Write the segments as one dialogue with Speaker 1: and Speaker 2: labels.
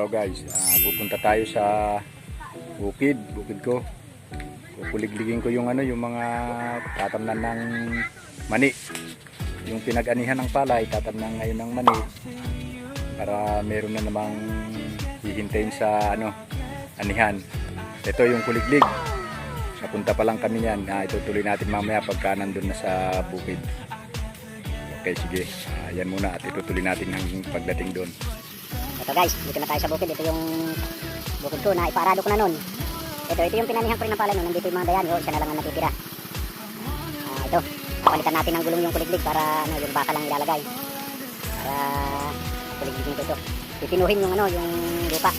Speaker 1: Hello guys, Ah, pupunta tayo sa bukid, bukid ko. Kukuligligin ko yung ano, yung mga tatamnan ng mani. Yung pinag-anihan ng palay, tatamnan ngayon ng mani. Para meron na namang hihintayin sa ano, anihan. Ito yung kuliglig. Napunta pa lang kami yan. Ah, itutuloy natin mamaya pagka nandun na sa bukid. Okay, sige. Ah, yan muna at itutuloy natin hanggang pagdating doon.
Speaker 2: Ito guys, dito na tayo sa bukid. Ito yung bukid ko na iparado ko na nun. Ito, ito yung pinanihan ko rin ng palay nun. Nandito yung mga dayani. Oh, isa na lang ang natitira. Ah, ito, papalitan natin ng gulong yung kuliglig para ano, yung baka lang ilalagay. Para kuligligin ko ito. Pipinuhin yung ano, yung lupa.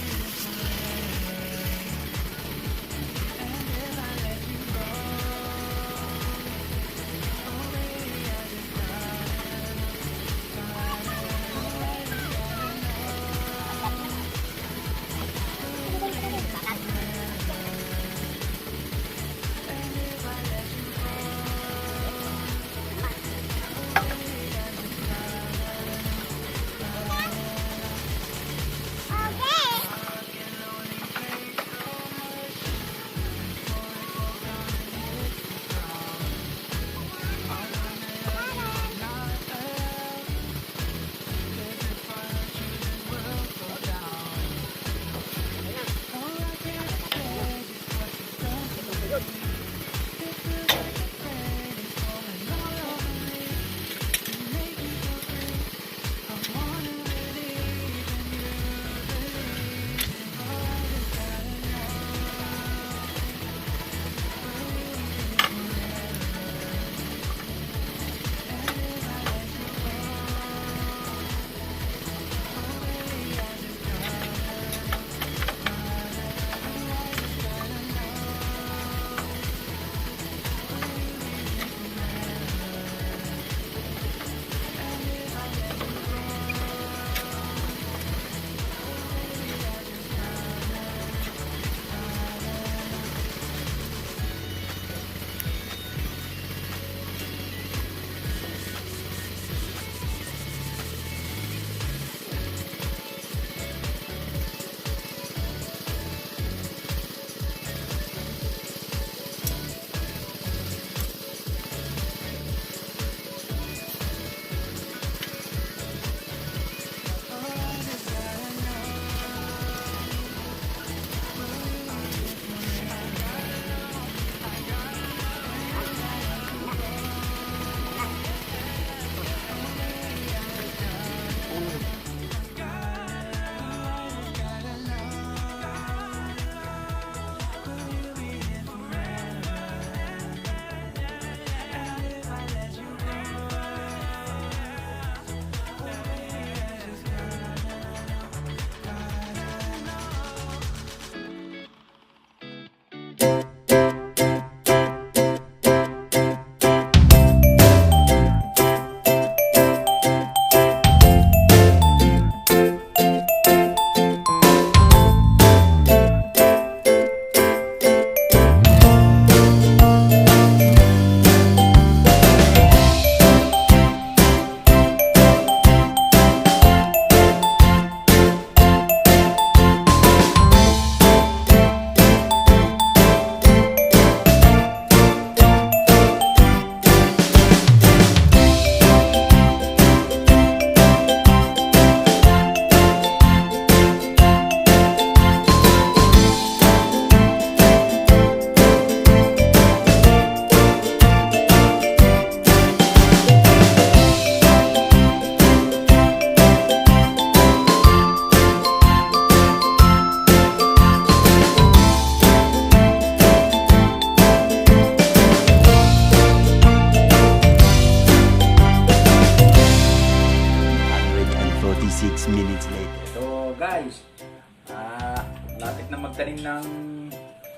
Speaker 1: Ah lapit na magtanim ng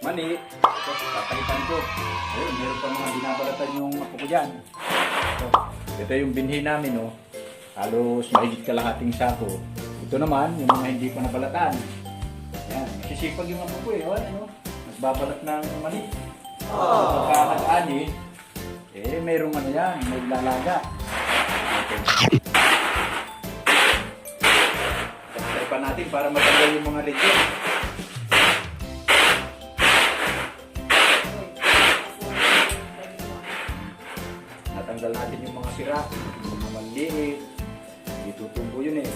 Speaker 1: mani. Ito, papalitan ko. Ayun, meron pa mga binabalatan yung ako ko dyan. Ito, ito yung binhi namin, oh. Halos mahigit kalahating sako. Ito naman, yung mga hindi pa nabalatan. Yan, sisipag yung ako ko eh. Oh, ano, nagbabalat ng mani. Oh. Pagka nag-ani, eh, merong ano yan, may lalaga. Okay. Takpan natin para matanggal yung mga reject. Natanggal natin yung mga sira, yung mga maliit. Itutumbo yun eh.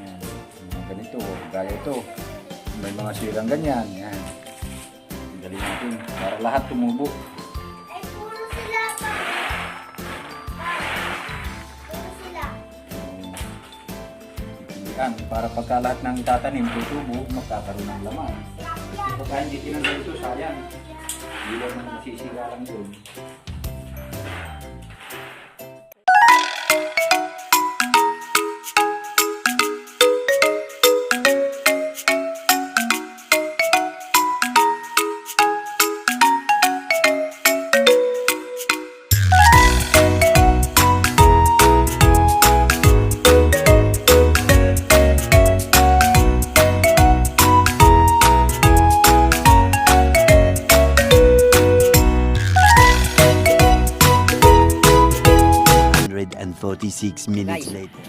Speaker 1: Ayan, ganito, gaya ito. May mga sirang ganyan. Yan. Tanggalin natin para lahat tumubo. taniman para pagka lahat ng tatanim tutubo, magkakaroon ng laman. Pagka hindi tinanong ito, sayang. Hindi lang
Speaker 3: masisigalan doon. 46 minutes
Speaker 2: Guys,
Speaker 3: later.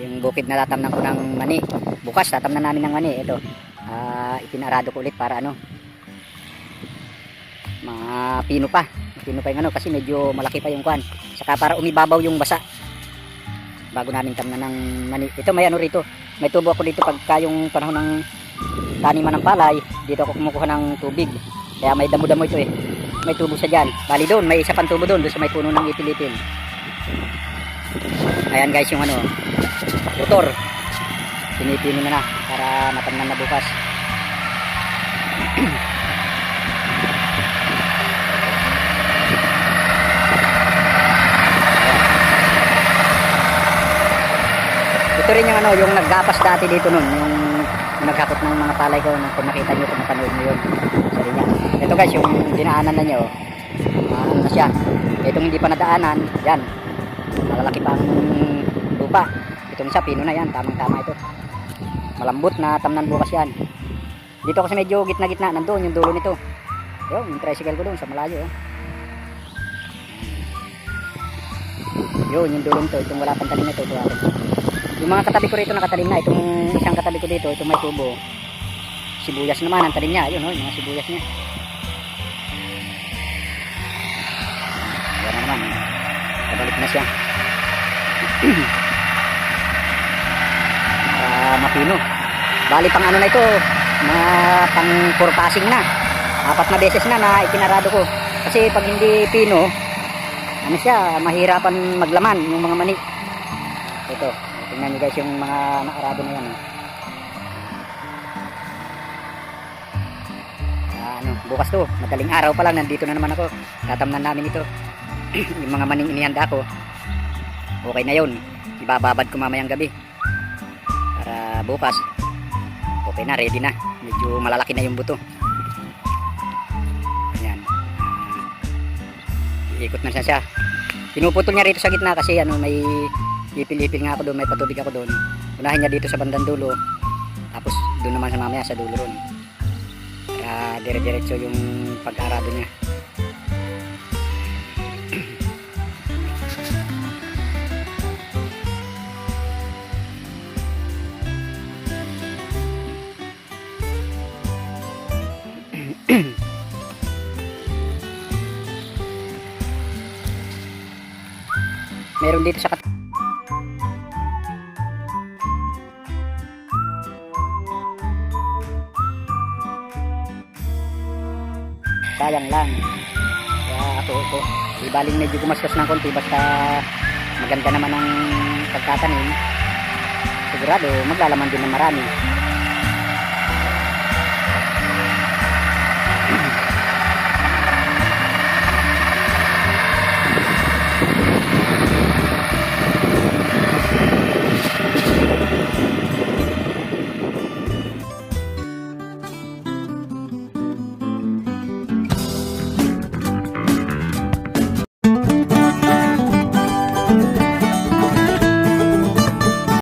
Speaker 2: Yung bukid natatamnan ko ng mani. Bukas tatamnan namin ng mani. Ito. Ah, uh, ipinarado ko ulit para ano. Mapino pa. Mapino pa yung ano kasi medyo malaki pa yung kwan. Saka para umibabaw yung basa. Bago namin tamnan ng mani. Ito may ano rito. May tubo ako dito pagka yung panahon ng taniman ng palay. Dito ako kumukuha ng tubig. Kaya may damo-damo ito eh. May tubo sa dyan. Bali doon, may isa pang tubo doon, doon sa may puno ng itil-itil. Ayan guys yung ano, motor. Pinipino na na para matamnan na bukas. Ito rin yung ano, yung naggapas dati dito nun, yung, naghakot ng mga palay ko, nung nakita nyo, kung napanood nyo yun. Sorry niya. Ito guys, yung dinaanan na nyo, ah, ano na siya. Itong hindi pa nadaanan, yan, malalaki pang lupa. Itong isa, pino na yan, tamang-tama ito. Malambot na tamnan bukas yan. Dito kasi medyo gitna-gitna, nandoon yung dulo nito. Yun, yung tricycle ko doon sa malayo. Oh. Yun, yung dulo nito, itong wala pang talim nito, ito akin. Yung mga katabi ko rito nakatalim na, itong isang katabi ko dito, itong may tubo. Sibuyas naman ang talim niya, yun oh, mga sibuyas niya. Yan na naman, kabalik na siya. para mapino. Bali pang ano na ito, mga pang purpasing na. Apat na beses na na itinarado ko. Kasi pag hindi pino, ano siya, mahirapan maglaman yung mga mani. Ito, tingnan niyo guys yung mga naarado na yan. Ah, ano, bukas to, madaling araw pa lang, nandito na naman ako. Tatamnan namin ito. yung mga maning inihanda ko, okay na yun. Ibababad ko mamayang gabi. Para bukas, okay na, ready na. Medyo malalaki na yung buto. Ayan. Ah, iikot na siya siya. Pinuputol niya rito sa gitna kasi ano, may ipil-ipil nga ako doon, may patubig ako doon. Unahin niya dito sa bandang dulo. Tapos doon naman sa mamaya sa dulo ron. Para dire-diretso yung pag-arado niya. Meron dito sa kat Sayang lang. Kaya ako ito, di baling medyo gumastos ng konti basta maganda naman ang pagtatanim. Sigurado maglalaman din ng marami.